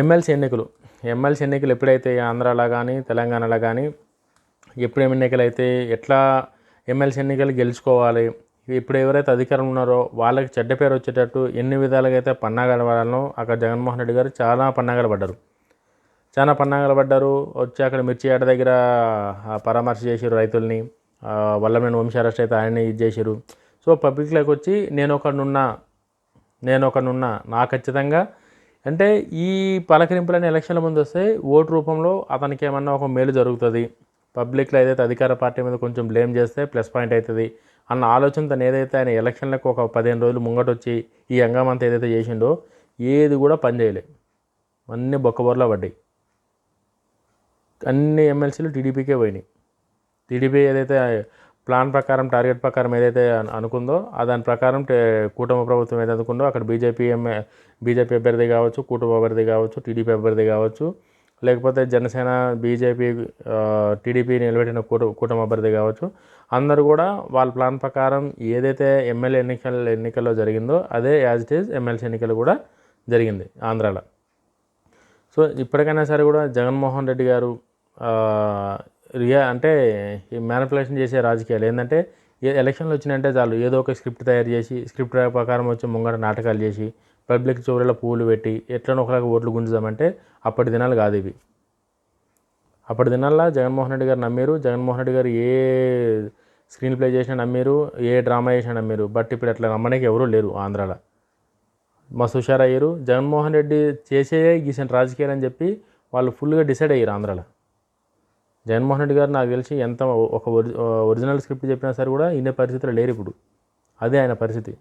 MLC ఎన్నికలు. MLC ఎన్నికలు ఎప్పుడైతే ఆంధ్రాలో కానీ తెలంగాణలో కానీ ఎప్పుడు ఎన్నికలు అయితే ఎట్లా ఎమ్మెల్సీ ఎన్నికలు గెలుచుకోవాలి ఇప్పుడు ఎవరైతే అధికారం ఉన్నారో వాళ్ళకి చెడ్డ పేరు వచ్చేటట్టు ఎన్ని విధాలుగా అయితే పన్నాగాలు పడాలనో అక్కడ జగన్మోహన్ రెడ్డి గారు చాలా పన్నాగాలు పడ్డారు. చాలా పన్నాగాలు పడ్డారు. వచ్చి అక్కడ మిర్చి ఆట దగ్గర పరామర్శ చేశారు రైతుల్ని. వల్లమైన వంశారెస్ట్ అయితే ఆయన్ని ఇది చేశారు. సో పబ్లిక్లోకి వచ్చి నేను ఒకడున్నా నేను ఒకడున్నా నా ఖచ్చితంగా అంటే ఈ పలకరింపులన్నీ ఎలక్షన్ల ముందు వస్తే ఓటు రూపంలో అతనికి ఏమన్నా ఒక మేలు జరుగుతుంది. పబ్లిక్లో ఏదైతే అధికార పార్టీ మీద కొంచెం బ్లేమ్ చేస్తే ప్లస్ పాయింట్ అవుతుంది అన్న ఆలోచన తను ఏదైతే ఆయన ఎలక్షన్లకు ఒక పదిహేను రోజులు ముంగట వచ్చి ఈ అంతా ఏదైతే చేసిండో ఏది కూడా పనిచేయలే అన్నీ బొక్కబొరలో పడ్డాయి. అన్ని ఎమ్మెల్సీలు టీడీపీకే పోయినాయి. టీడీపీ ఏదైతే ప్లాన్ ప్రకారం టార్గెట్ ప్రకారం ఏదైతే అనుకుందో ఆ దాని ప్రకారం టే- కూటమి ప్రభుత్వం ఏదైతే అనుకుందో అక్కడ బీజేపీ ఎంఏ బీజేపీ అభ్యర్థి కావచ్చు కూటమి అభ్యర్థి కావచ్చు టీడీపీ అభ్యర్థి కావచ్చు లేకపోతే జనసేన బీజేపీ టీడీపీ నిలబెట్టిన కూట కూటమి అభ్యర్థి కావచ్చు అందరూ కూడా వాళ్ళ ప్లాన్ ప్రకారం ఏదైతే ఎమ్మెల్యే ఎన్నికల ఎన్నికల్లో జరిగిందో అదే యాజ్ ఇట్ ఈజ్ ఎమ్మెల్సీ ఎన్నికలు కూడా జరిగింది ఆంధ్రాలో. సో ఇప్పటికైనా సరే కూడా జగన్మోహన్ రెడ్డి గారు రియా అంటే ఈ మ్యానిపులేషన్ చేసే రాజకీయాలు. ఏంటంటే ఏ ఎలక్షన్లు వచ్చినాయంటే చాలు ఏదో ఒక స్క్రిప్ట్ తయారు చేసి స్క్రిప్ట్ ప్రకారం వచ్చి ముంగట నాటకాలు చేసి పబ్లిక్ చివరిలో పూలు పెట్టి ఎట్లనో ఒకలాగా ఓట్లు గుంజుదామంటే అప్పటి దినాలు కాదు ఇవి. అప్పటి దినాల్లో జగన్మోహన్ రెడ్డి గారు నమ్మారు. జగన్మోహన్ రెడ్డి గారు ఏ స్క్రీన్ ప్లే చేసినా నమ్మారు ఏ డ్రామా చేసినా నమ్మారు. బట్ ఇప్పుడు అట్లా నమ్మడానికి ఎవరూ లేరు ఆంధ్రాలో. మస్తు హుషారయ్యారు జగన్మోహన్ రెడ్డి చేసే గీసిన రాజకీయాలు అని చెప్పి వాళ్ళు ఫుల్గా డిసైడ్ అయ్యారు ఆంధ్రాలో. జగన్మోహన్ రెడ్డి గారు నాకు తెలిసి ఎంత ఒక ఒరి- ఒరిజినల్ స్క్రిప్ట్ చెప్పినా సరే కూడా ఇన్ని పరిస్థితులు లేరు ఇప్పుడు. అదే ఆయన పరిస్థితి.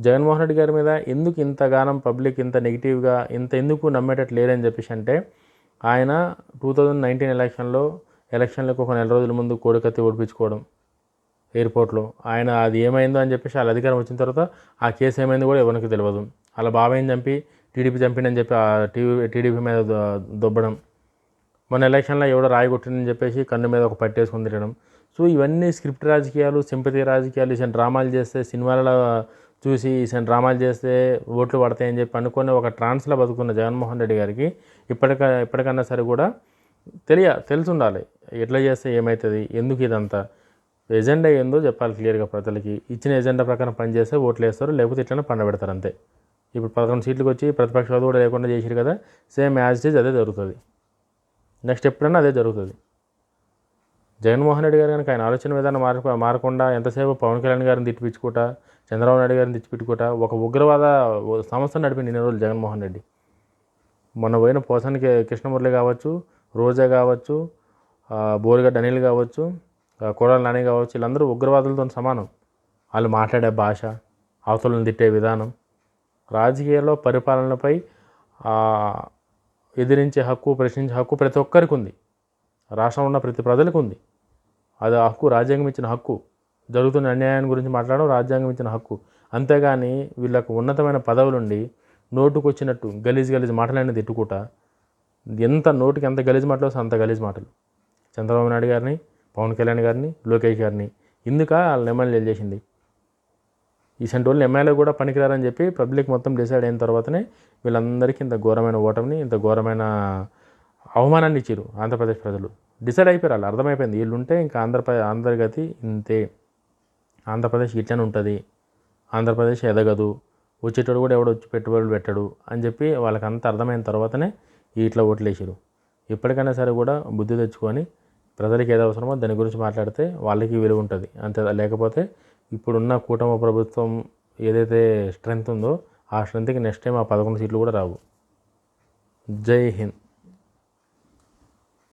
జగన్మోహన్ రెడ్డి గారి మీద ఎందుకు ఇంతగానం పబ్లిక్ ఇంత నెగిటివ్గా ఇంత ఎందుకు నమ్మేటట్టు లేరని చెప్పేసి అంటే ఆయన టూ థౌజండ్ నైన్టీన్ ఎలక్షన్లో ఎలక్షన్లకు ఒక నెల రోజుల ముందు కోడికత్తి ఓడిపించుకోవడం ఎయిర్పోర్ట్లో. ఆయన అది ఏమైందో అని చెప్పేసి వాళ్ళ అధికారం వచ్చిన తర్వాత ఆ కేసు ఏమైందో కూడా ఎవరికి తెలియదు అలా బాబాయిని చంపి టీడీపీ చంపిండని చెప్పి ఆ టీవీ టీడీపీ మీద దొబ్బడం. మన ఎలక్షన్లో ఎవడో రాయగొట్టిందని చెప్పేసి కన్ను మీద ఒక పట్టేసుకుని తినడం సో ఇవన్నీ స్క్రిప్ట్ రాజకీయాలు సింపతి రాజకీయాలు ఇసిన డ్రామాలు చేస్తే సినిమాలలో చూసి ఇసిన డ్రామాలు చేస్తే ఓట్లు పడతాయని చెప్పి అనుకుని ఒక ట్రాన్స్లో బతుకున్న జగన్మోహన్ రెడ్డి గారికి ఇప్పటిక ఇప్పటికన్నా సరే కూడా తెలియ తెలిసి ఉండాలి ఎట్లా చేస్తే ఏమవుతుంది ఎందుకు ఇదంతా? ఎజెండా ఏందో చెప్పాలి క్లియర్గా ప్రజలకి. ఇచ్చిన ఎజెండా ప్రకారం పనిచేస్తే ఓట్లు వేస్తారు లేకపోతే ఇట్లనే పండబెడతారు అంతే. ఇప్పుడు పదకొండు సీట్లకు వచ్చి ప్రతిపక్ష కూడా లేకుండా చేసిరు కదా సేమ్ యాజ్ ఇట్ ఈజ్ అదే జరుగుతుంది. నెక్స్ట్ ఎప్పుడైనా అదే జరుగుతుంది. జగన్మోహన్ రెడ్డి గారు కనుక ఆయన ఆలోచన విధానం మార మారకుండా ఎంతసేపు పవన్ కళ్యాణ్ గారిని తిట్టిపించుకుంటా చంద్రబాబు నాయుడు గారిని తిట్టిపెట్టుకుంటా ఒక ఉగ్రవాద సంస్థ నడిపింది ఇన్ని రోజులు జగన్మోహన్ రెడ్డి. మొన్న పోయిన పోసానికి కృష్ణమురళి కావచ్చు రోజా కావచ్చు బోరిగడ్డ అనిల్ కావచ్చు ఆ, నాని కావచ్చు వీళ్ళందరూ ఉగ్రవాదులతో సమానం. వాళ్ళు మాట్లాడే భాష అవతలను తిట్టే విధానం రాజకీయాల్లో పరిపాలనపై ఎదిరించే హక్కు ప్రశ్నించే హక్కు ప్రతి ఒక్కరికి ఉంది రాష్ట్రంలో ఉన్న ప్రతి ప్రజలకు ఉంది అది ఆ హక్కు రాజ్యాంగం ఇచ్చిన హక్కు. జరుగుతున్న అన్యాయాన్ని గురించి మాట్లాడడం రాజ్యాంగం ఇచ్చిన హక్కు. అంతేగాని వీళ్ళకు ఉన్నతమైన పదవులుండి నోటుకు వచ్చినట్టు గలీజ్ గలీజ్ మాటలన్నీ తిట్టుకుంటా ఎంత నోటికి ఎంత గలీజ్ మాటలు వస్తే అంత గలీజ్ మాటలు. చంద్రబాబు నాయుడు గారిని పవన్ కళ్యాణ్ గారిని లోకేష్ గారిని. ఇందుక వాళ్ళని ఎమ్మెల్యే చేసింది. ఈ సెంటోళ్ళు ఎమ్మెల్యే కూడా పనికిరారని చెప్పి పబ్లిక్ మొత్తం డిసైడ్ అయిన తర్వాతనే వీళ్ళందరికీ ఇంత ఘోరమైన ఓటమిని ఇంత ఘోరమైన అవమానాన్ని ఇచ్చారు ఆంధ్రప్రదేశ్ ప్రజలు. డిసైడ్ అయిపోయారు వాళ్ళు అర్థమైపోయింది. వీళ్ళు ఉంటే ఇంకా ఆంధ్రప్రదేశ్ ఆంధ్రగతి ఇంతే. ఆంధ్రప్రదేశ్ ఇట్లనే ఉంటుంది. ఆంధ్రప్రదేశ్ ఎదగదు. వచ్చేటోడు కూడా ఎవడో వచ్చి పెట్టుబడులు పెట్టడు అని చెప్పి వాళ్ళకి అంత అర్థమైన తర్వాతనే ఇట్లా ఓట్లేసారు ఇప్పటికైనా సరే కూడా బుద్ధి తెచ్చుకొని ప్రజలకు ఏది అవసరమో దాని గురించి మాట్లాడితే వాళ్ళకి విలువ ఉంటుంది. అంతే లేకపోతే ఇప్పుడున్న కూటమి ప్రభుత్వం ఏదైతే స్ట్రెంగ్త్ ఉందో ఆ స్ట్రెంగ్త్కి నెక్స్ట్ టైం ఆ పదకొండు సీట్లు కూడా రావు. జై హింద్.